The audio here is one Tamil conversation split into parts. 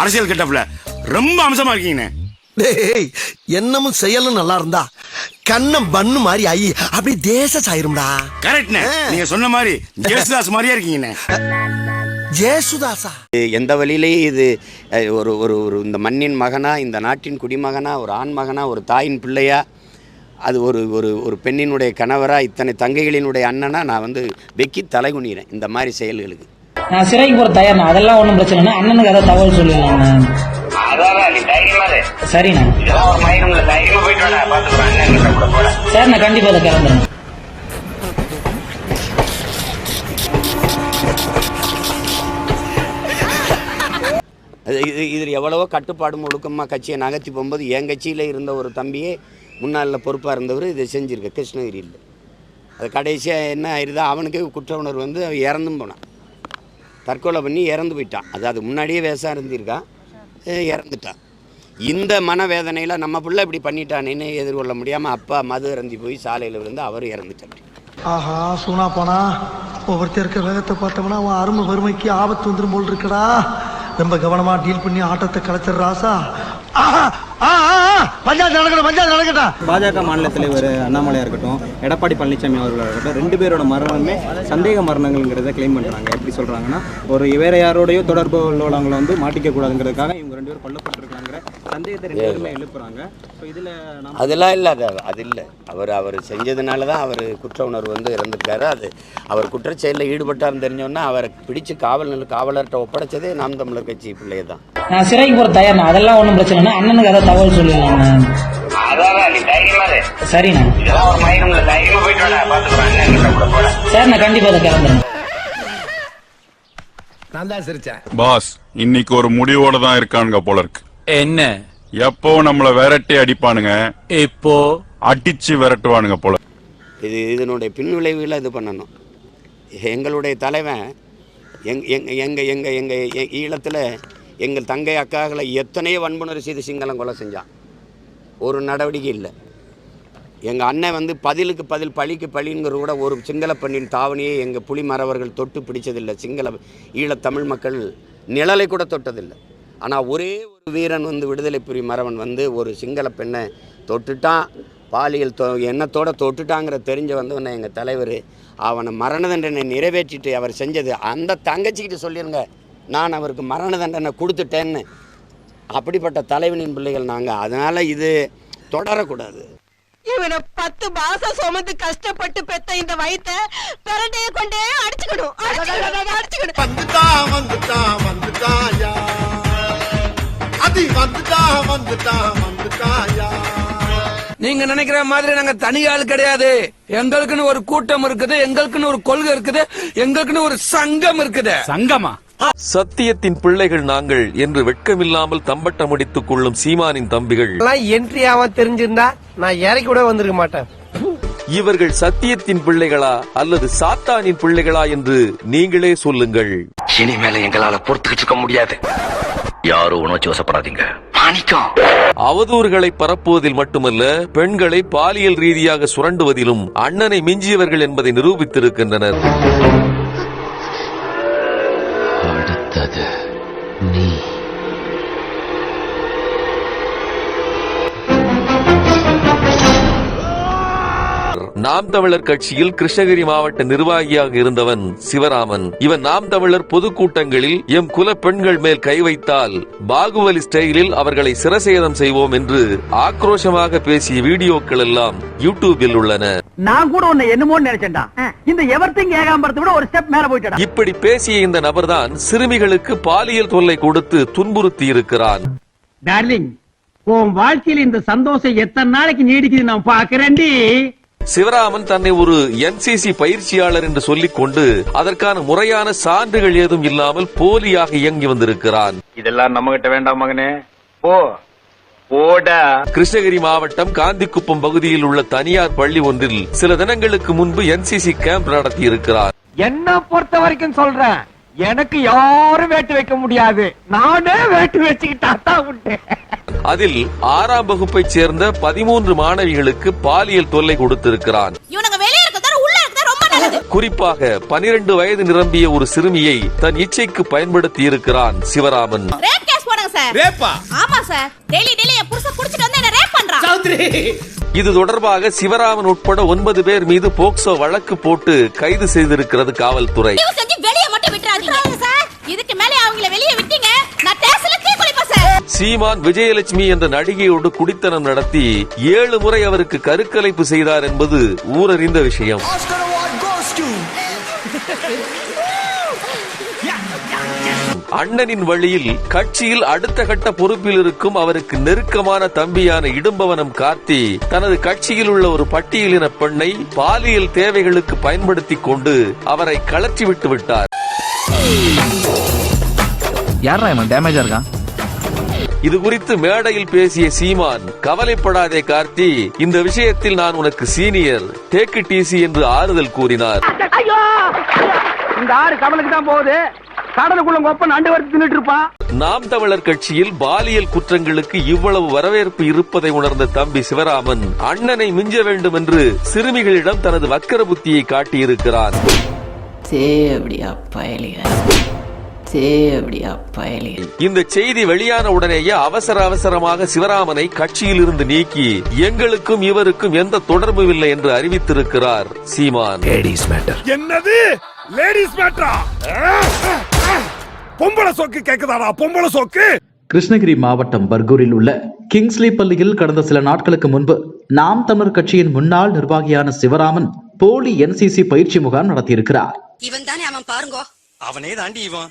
அரசியல் கெட்டப்ல ரொம்ப அம்சமா இருக்கீங்கண்ணே. டேய் என்னமும் செயலும் நல்லா இருந்தா கண்ணம் பண்ணு மாதிரி ஐ அப்படி தேச சாயிரும்டா. கரெக்ட்ண்ணே நீங்க சொன்ன மாதிரி ஜேசுதாஸ் மாதிரியே இருக்கீங்கண்ணே. ஜேசுதாசா? எந்த வழியிலேயும் இது ஒரு ஒரு ஒரு இந்த மண்ணின் மகனா இந்த நாட்டின் குடிமகனா ஒரு ஆண் மகனா ஒரு தாயின் பிள்ளையா அது ஒரு ஒரு ஒரு பெண்ணினுடைய கணவரா இத்தனை தங்கைகளினுடைய அண்ணனா நான் வந்து வெக்கி தலைகுனிறேன் இந்த மாதிரி செயல்களுக்கு. நான் சிறைக்கு போற தயார்ண்ணா. அதெல்லாம் ஒண்ணும் பிரச்சனை இல்லை அண்ணனுக்கு ஏதாவது தகவல் சொல்லிடலாம்ண்ணா. சரிண்ணா. சரிண்ணா கண்டிப்பா அதை கிளம்புறேன் இதில் எவ்வளவோ கட்டுப்பாடும் ஒழுக்கமாக கட்சியை நகர்த்தி போகும்போது என் கட்சியில் இருந்த ஒரு தம்பியே முன்னாளில் பொறுப்பாக இருந்தவர் இதை செஞ்சுருக்க. கிருஷ்ணகிரியில். அது கடைசியாக என்ன ஆயிருதோ அவனுக்கே குற்ற உணர்வு வந்து அவன் இறந்தும் போனான். தற்கொலை பண்ணி இறந்து போயிட்டான். அது முன்னாடியே வேஷம் இருந்திருக்கான் இறந்துட்டான். இந்த மனவேதனையில் நம்ம பிள்ளை இப்படி பண்ணிட்டானேன்னு எதிர்கொள்ள முடியாமல் அப்பா மது இறந்தி போய் சாலையில் விழுந்து அவர் இறந்துட்டார். ஆஹா சூனா போனா ஒவ்வொருத்தர் இருக்க வேகத்தை பார்த்தோம்னா அவன் அருமை வறுமைக்கு ஆபத்து வந்துடும் போல் இருக்கடா. ரொம்ப கவனமாக டீல் பண்ணி ஆட்டத்தை கலைச்சிடுறாசா ஆஹா ஆஹா பஞ்சாயத்து நடக்கட்டும் பஞ்சாயத்து நடக்கட்டும். பாஜக மாநில தலைவர் அண்ணாமலையா இருக்கட்டும் எடப்பாடி பழனிசாமி அவர்களாக இருக்கட்டும் ரெண்டு பேரோட மரணமே சந்தேக மரணங்கள்ங்கிறத கிளைம் பண்றாங்க. எப்படி சொல்றாங்கன்னா ஒரு வேற யாரோடய தொடர்பு உள்ளவங்களை வந்து மாட்டிக்க கூடாதுங்கிறதுக்காக இவங்க ரெண்டு பேரும் கொல்லப்பட்டிருக்காங்க அதெல்லாம் இல்லை அது அது இல்லை. அவர் அவர் செஞ்சதுனால தான் அவர் குற்ற உணர்வு வந்து இறந்துருக்காரு. அது அவர் குற்றச்செயலில் ஈடுபட்டார்னு தெரிஞ்சோன்னா அவரை பிடிச்சு காவல் நிலைய காவலர்கிட்ட ஒப்படைச்சதே நாம் தமிழர் கட்சி பிள்ளையை தான். நான் சிறைக்கு போற தயார்ண்ணா அதெல்லாம் ஒண்ணும் பிரச்சனை இல்லை. அண்ணனுக்கு ஏதாவது தகவல் இரு. சரிண்ணா கண்டிப்பா அதை கிளம்புறேன். நான் தான் சிரிச்சேன். பாஸ் இன்னைக்கு ஒரு முடிவோட தான் இருக்கானுங்க போல இருக்கு. என்ன? எப்போ நம்மள விரட்டி அடிப்பானுங்க? இப்போ அடிச்சு விரட்டுவானுங்க போல. இது இதனுடைய பின்விளைவுகளை இது பண்ணணும். எங்களுடைய தலைவன் எங் எங் எங்கள் எங்கள் எங்கள் ஈழத்தில் எங்கள் தங்கை அக்காக்களை எத்தனையோ வன்புணர்வு செய்து சிங்களம் கொலை செஞ்சான். ஒரு நடவடிக்கை இல்லை. எங்கள் அண்ணன் வந்து பதிலுக்கு பதில் பழிக்கு பழிங்கிற கூட ஒரு சிங்கள பெண்ணின் தாவணியை எங்கள் புலி மறவர்கள் தொட்டு பிடிச்சதில்லை. சிங்கள ஈழத் தமிழ் மக்கள் நிழலை கூட தொட்டதில்லை. ஆனால் ஒரே ஒரு வீரன் வந்து விடுதலை புலி மறவன் வந்து ஒரு சிங்கள பெண்ணை தொட்டுட்டான். பாலியல் தொ எண்ணத்தோட தொட்டுட்டாங்கிற தெரிஞ்ச வந்தவன எங்கள் தலைவர். அவனை மரண தண்டனை நிறைவேற்றிட்டு அவர் செஞ்சது. அந்த தங்கச்சிக்கிட்ட சொல்லிருங்க நான் அவருக்கு மரண தண்டனை கொடுத்துட்டேன்னு. அப்படிப்பட்ட தலைவனின் பிள்ளைகள் நாங்கள் அதனால் இது தொடரக்கூடாது. இவனை பத்து மாசம் சுமந்து கஷ்டப்பட்டு பெத்த இந்த வயித்தை பிரண்டைய கொண்டே அடிச்சுக்கணும். அடிச்சுக்கணும், அடிச்சுக்கணும். வந்துட்டான் வந்துட்டான் வந்துட்டாயா நீங்க நினைக்கிற மாதிரி நாங்க தனி ஆள் கிடையாது. எங்களுக்குன்னு ஒரு கூட்டம் இருக்குது எங்களுக்குன்னு ஒரு கொள்கை இருக்குது எங்களுக்குன்னு ஒரு சங்கம் இருக்குது. சங்கமா? சத்தியத்தின் பிள்ளைகள் நாங்கள் என்று வெட்கமில்லாமல் தம்பட்டம் அடித்துக் கொள்ளும் சீமானின் தம்பிகள். என்ட்ரி ஆகாம தெரிஞ்சிருந்தா நான் இறக்கி கூட வந்திருக்க மாட்டேன். இவர்கள் சத்தியத்தின் பிள்ளைகளா அல்லது சாத்தானின் பிள்ளைகளா என்று நீங்களே சொல்லுங்கள். இனிமேல எங்களால பொறுத்துக்கிட்டு இருக்க முடியாது. யாரும் உணர்ச்சி வசப்படாதீங்க. மாணிக்கம். அவதூறுகளை பரப்புவதில் மட்டுமல்ல பெண்களை பாலியல் ரீதியாக சுரண்டுவதிலும் அண்ணனை மிஞ்சியவர்கள் என்பதை நிரூபித்திருக்கின்றனர். அடுத்தது நீ. நாம் தமிழர் கட்சியில் கிருஷ்ணகிரி மாவட்ட நிர்வாகியாக இருந்தவன் சிவராமன். இவன் நாம் தமிழர் பொதுக்கூட்டங்களில் எம் குல பெண்கள் மேல் கை வைத்தால் பாகுபலி ஸ்டைலில் அவர்களை சிரசேதம் செய்வோம் என்று ஆக்ரோஷமாக பேசிய வீடியோக்கள் எல்லாம் யூடியூபில் உள்ளன. நான் கூட உன்னை என்னமோ நினைச்சேன்டா. இந்த எவர்த்திங் ஏகாம்பரத்தை விட ஒரு ஸ்டெப் மேல போயிட்டா இப்படி பேசிய இந்த நபர்தான் சிறுமிகளுக்கு பாலியல் தொல்லை கொடுத்து துன்புறுத்தி இருக்கிறான். டார்லிங் உன் வாழ்க்கையில இந்த சந்தோஷம் எத்தனை நாளைக்கு நீடிக்குது நான் பாக்குறேன்டி. சிவராமன் தன்னை ஒரு என்சிசி பயிற்சியாளர் என்று சொல்லிக் கொண்டு அதற்கான முறையான சான்றுகள் ஏதும் இல்லாமல் போலியாக இயங்கி வந்திருக்கிறான். இதெல்லாம் நம்ம கிட்ட வேண்டாம் மகனே. போ. போடா. கிருஷ்ணகிரி மாவட்டம் காந்திக்குப்பம் பகுதியில் உள்ள தனியார் பள்ளி ஒன்றில் சில தினங்களுக்கு முன்பு என்சிசி கேம்ப் நடத்தி இருக்கிறார். என்ன பொறுத்த வரைக்கும் சொல்றேன். எனக்கு யாரும் வேட்டு வைக்க முடியாது. நானே வேட்டு வச்சுக்கிட்டா தான் உண்டு. அதில் ஆறாம் வகுப்பைச் சேர்ந்த பதிமூன்று மாணவிகளுக்கு பாலியல் தொல்லை கொடுத்திருக்கிறான். குறிப்பாக பனிரெண்டு வயது நிரம்பிய ஒரு சிறுமியை தன் இச்சைக்கு பயன்படுத்தி இருக்கிறான் சிவராமன். ரேப் கேஸ் போடுங்க சார் ரேப்பா ஆமா சார் டெய்லி டெய்லி என் புருஷன் குடிச்சிட்டு வந்து என்ன ரேப் பண்றான். இது தொடர்பாக சிவராமன் உட்பட ஒன்பது பேர் மீது போக்சோ வழக்கு போட்டு கைது செய்திருக்கிறது காவல்துறை. தயவு செஞ்சு வெளிய மட்டும் விட்டுறாதீங்க. சார் இதுக்கு மேலே அவங்கள வெளிய சீமான் விஜயலட்சுமி என்ற நடிகையோடு குடித்தனம் நடத்தி ஏழு முறை அவருக்கு கருக்கலைப்பு செய்தார் என்பது ஊரறிந்த விஷயம். அண்ணனின் வழியில் கட்சியில் அடுத்த கட்ட பொறுப்பில் இருக்கும் அவருக்கு நெருக்கமான தம்பியான இடும்பவனம் கார்த்தி தனது கட்சியில் உள்ள ஒரு பட்டியலின பெண்ணை பாலியல் தேவைகளுக்கு பயன்படுத்திக் கொண்டு அவரை கலற்றி விட்டு விட்டார். யாரா இவன்? டேமேஜா இருக்கான்? இது குறித்து மேடையில் பேசிய சீமான் கவலைப்படாதே கார்த்தி இந்த விஷயத்தில் நான் உனக்கு சீனியர் டேக் இட் ஈஸி என்று ஆறுதல் கூறினார். இந்த ஆறு கமலுக்கு தான் போகுது. கடலுக்குள்ள கொப்ப நண்டு வறுத்து தின்னுட்டு இருப்பான் நாம் தமிழர் கட்சியில் பாலியல் குற்றங்களுக்கு இவ்வளவு வரவேற்பு இருப்பதை உணர்ந்த தம்பி சிவராமன் அண்ணனை மிஞ்ச வேண்டும் என்று சிறுமிகளிடம் தனது வக்கர புத்தியை காட்டியிருக்கிறார் சேவடியா பயலிக இந்த செய்தி வெளியான உடனேயே அவசர அவசரமாக சிவராமனை கட்சியில் இருந்து நீக்கி எங்களுக்கும் இவருக்கும் எந்த தொடர்பும் இல்லை என்று அறிவித்திருக்கிறார் சீமான். என்னது? லேடிஸ் மேட்ரா பொம்பளை சோக்கு கேக்குதாடா? பொம்பளை சோக்கு? கிருஷ்ணகிரி மாவட்டம் பர்கூரில் உள்ள கிங்ஸ்லி பள்ளியில் கடந்த சில நாட்களுக்கு முன்பு நாம் தமிழர் கட்சியின் முன்னாள் நிர்வாகியான சிவராமன் போலி என்சிசி பயிற்சி முகாம் நடத்தியிருக்கிறார். இவன் தானே அவன் பாருங்கோ. அவனே தாண்டி இவன்.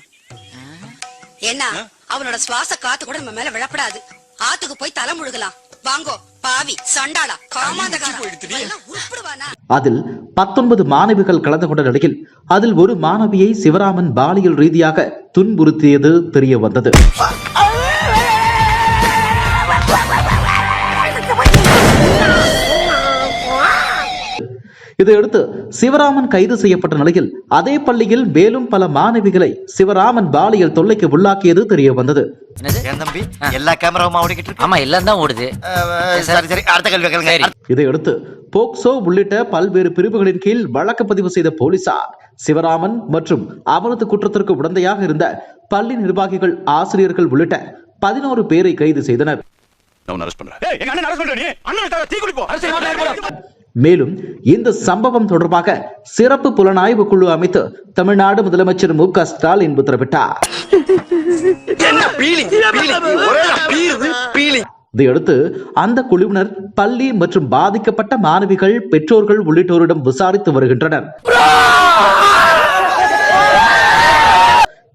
என்ன அவனோட சுவாச காத்து கூட நம்ம மேல விழப்படாது. ஆத்துக்கு போய் தலை முழுகலாம். வாங்கோ பாவி சண்டாளா காமாந்தகாரா. அதில் பத்தொன்பது மாணவிகள் கலந்து கொண்ட நிலையில் அதில் ஒரு மாணவியை சிவராமன் பாலியல் ரீதியாக துன்புறுத்தியது தெரிய வந்தது. இதையடுத்து சிவராமன் கைது செய்யப்பட்ட நிலையில் அதே பள்ளியில் மேலும் பல மாணவிகளை சிவராமன் பாலியல் தொல்லைக்கு உள்ளாக்கியது தெரிய வந்தது. எல்லா கேமராவும் ஆமா எல்லாம் தான் ஓடுது. இதையடுத்து போக்சோ உள்ளிட்ட பல்வேறு பிரிவுகளின் கீழ் வழக்கு பதிவு செய்த போலீசார் சிவராமன் மற்றும் அவரது குற்றத்திற்கு உடந்தையாக இருந்த பள்ளி நிர்வாகிகள் ஆசிரியர்கள் உள்ளிட்ட பதினோரு பேரை கைது செய்தனர். மேலும் இந்த சம்பவம் தொடர்பாக சிறப்பு புலனாய்வு குழு அமைத்து தமிழ்நாடு முதலமைச்சர் மு க ஸ்டாலின் உத்தரவிட்டார். இதையடுத்து அந்த குழுவினர் பள்ளி மற்றும் பாதிக்கப்பட்ட மாணவிகள் பெற்றோர்கள் உள்ளிட்டோரிடம் விசாரித்து வருகின்றனர்.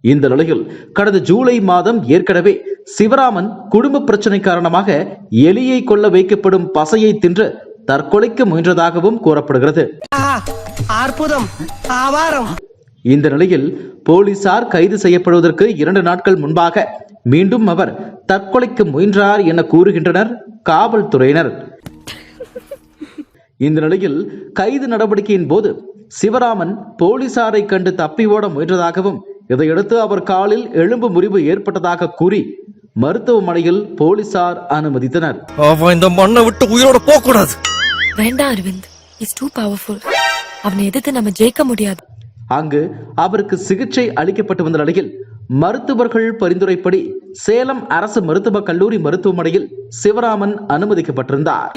இந்த நிலையில் கடந்த ஜூலை மாதம் ஏற்கனவே சிவராமன் குடும்ப பிரச்சனை காரணமாக எலியை கொல்ல வைக்கப்படும் பசையை தின்று தற்கொலைக்கு முயன்றதாகவும் கூறப்படுகிறது. அற்புதம் ஆவாரம். இந்த நிலையில் போலீசார் கைது செய்யப்படுவதற்கு இரண்டு நாட்கள் முன்பாக மீண்டும் அவர் தற்கொலைக்கு முயன்றார் என கூறுகின்றனர் காவல்துறையினர். இந்த நிலையில் கைது நடவடிக்கையின் போது சிவராமன் போலீசாரை கண்டு தப்பி ஓட முயன்றதாகவும் இதையடுத்து அவர் காலில் எலும்பு முறிவு ஏற்பட்டதாக கூறி மருத்துவமனையில் போலீசார் அனுமதித்தனர். அவன் இந்த மண்ணை விட்டு உயிரோட போக கூடாது வேண்டாம் அரவிந்த் இஸ் டூ பவர்ஃபுல் அவனை எதிர்த்து நம்ம ஜெயிக்க முடியாது. அங்கு அவருக்கு சிகிச்சை அளிக்கப்பட்டு வந்த நிலையில் மருத்துவர்கள் பரிந்துரைப்படி சேலம் அரசு மருத்துவக் கல்லூரி மருத்துவமனையில் சிவராமன் அனுமதிக்கப்பட்டிருந்தார்.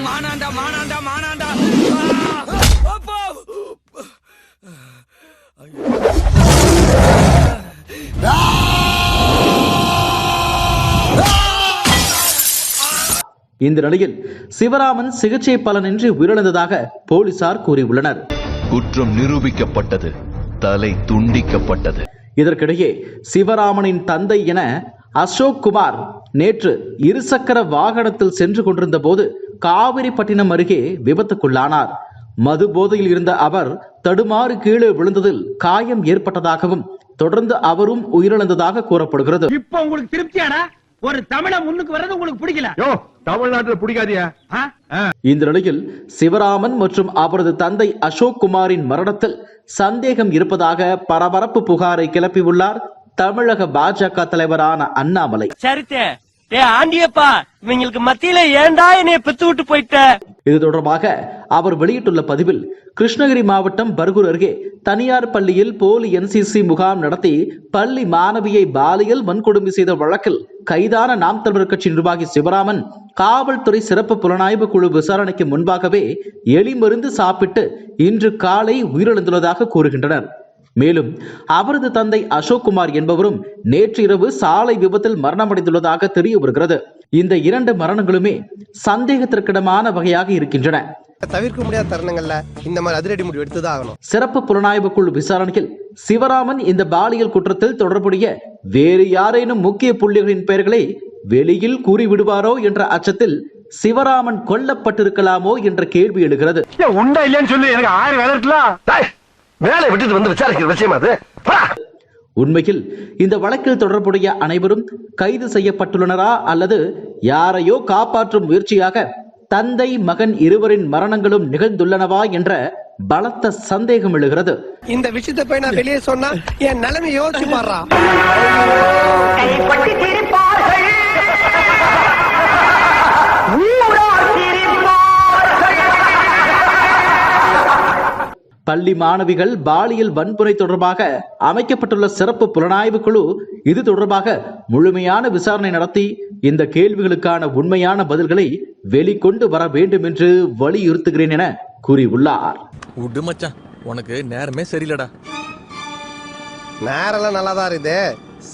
இந்த நிலையில் சிவராமன் சிகிச்சை பலனின்றி உயிரிழந்ததாக போலீசார் கூறியுள்ளனர். குற்றம் நிரூபிக்கப்பட்டது. தலை துண்டிக்கப்பட்டது. இதற்கிடையே சிவராமனின் தந்தை என அசோக் குமார் நேற்று இருசக்கர வாகனத்தில் சென்று கொண்டிருந்த போது காவிரிப்பட்டினம் அருகே விபத்துக்குள்ளானார். மது போதையில் இருந்த அவர் தடுமாறு கீழே விழுந்ததில் காயம் ஏற்பட்டதாகவும் தொடர்ந்து அவரும் உயிரிழந்ததாக கூறப்படுகிறது. இப்ப உங்களுக்கு திருப்தியாடா? ஒரு தமிழ முன்னுக்கு வர்றது உங்களுக்கு பிடிக்கல. தமிழ்நாட்டுல பிடிக்காதியா? இந்த நிலையில் சிவராமன் மற்றும் அவரது தந்தை அசோக் குமாரின் மரணத்தில் சந்தேகம் இருப்பதாக பரபரப்பு புகாரை கிளப்பியுள்ளார் தமிழக பாஜக தலைவரான அண்ணாமலை. சரித்தே. ஏ ஆண்டியப்பா இவங்களுக்கு மத்தியில ஏன்டா என்னைய பெத்து விட்டு போயிட்ட? இது தொடர்பாக அவர் வெளியிட்டுள்ள பதிவில் கிருஷ்ணகிரி மாவட்டம் பர்கூர் அருகே தனியார் பள்ளியில் போலி என்சிசி முகாம் நடத்தி பள்ளி மாணவியை பாலியல் வன்கொடுமை செய்த வழக்கில் கைதான நாம் தமிழர் கட்சி நிர்வாகி சிவராமன் காவல்துறை சிறப்பு புலனாய்வு குழு விசாரணைக்கு முன்பாகவே எலி மருந்து சாப்பிட்டு இன்று காலை உயிரிழந்துள்ளதாக கூறுகின்றனர். மேலும் அவரது தந்தை அசோக்குமார் என்பவரும் நேற்று இரவு சாலை விபத்தில் மரணமடைந்துள்ளதாக தெரிய வருகிறது இந்த இரண்டு மரணங்களுமே சந்தேகத்திற்கிடமான வகையாக இருக்கின்றன. தவிர்க்க முடியாத தருணங்கள்ல இந்த மாதிரி அதிரடி முடிவு எடுத்துதான் ஆகணும். சிறப்பு புலனாய்வு குழு விசாரணையில் சிவராமன் இந்த பாலியல் குற்றத்தில் தொடர்புடைய வேறு யாரேனும் முக்கிய புள்ளிகளின் பெயர்களை வெளியில் கூறிவிடுவாரோ என்ற அச்சத்தில் சிவராமன் கொல்லப்பட்டிருக்கலாமோ என்ற கேள்வி எழுகிறது. உண்டா இல்லையான்னு சொல்லு எனக்கு ஆயிரம் வேலை வேலை விட்டுட்டு வந்து விசாரிக்கிற விஷயமா அது? உண்மையில் இந்த வழக்கில் தொடர்புடைய அனைவரும் கைது செய்யப்பட்டுள்ளனரா அல்லது யாரையோ காப்பாற்றும் முயற்சியாக தந்தை மகன் இருவரின் மரணங்களும் நிகழ்ந்துள்ளனவா என்ற பலத்த சந்தேகம் எழுகிறது. இந்த விஷயத்தை போய் நான் வெளியே சொன்னா என் நிலைமை யோசிச்சு பாடுறா பள்ளி மாணவிகள் பாலியல் வன்முறை தொடர்பாக அமைக்கப்பட்டுள்ள சிறப்பு புலனாய்வு குழு இது தொடர்பாக முழுமையான விசாரணை நடத்தி இந்த கேள்விகளுக்கான உண்மையான பதில்களை வெளிக்கொண்டு வர வேண்டும் என்று வலியுறுத்துகிறேன் என கூறியுள்ளார். உனக்கு நேரமே சரியில்லடா. நேரெல்லாம் நல்லா தான் இருக்குது.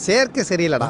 சேர்க்க சரியில்லடா.